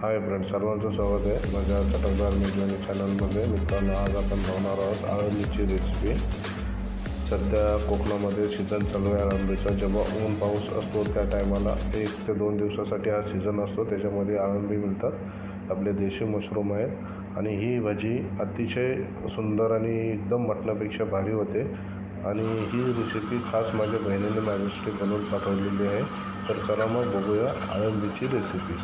Hi friend सर्वांचं स्वागत आहे. माझ्या चटकदार मेजवानी चॅनलमध्ये मित्रांनो आज आपण पाहणार आहोत आळंदीची रेसिपी सध्या कोकणामध्ये सीझन चालू आहे आळंबीचा जेव्हा ऊन पाऊस असतो त्या टायमाला एक ते दोन दिवसासाठी हा सीझन असतो. त्याच्यामध्ये आळंबी मिळतात. आपले देशी मशरूम आहेत. आणि ही भाजी अतिशय सुंदर आणि एकदम मटणापेक्षा भारी होते. आणि ही रेसिपी खास माझ्या बहिणीने माझ्यासाठी बनवून पाठवलेली आहे. तर चला मग बघूया आळंबीची रेसिपी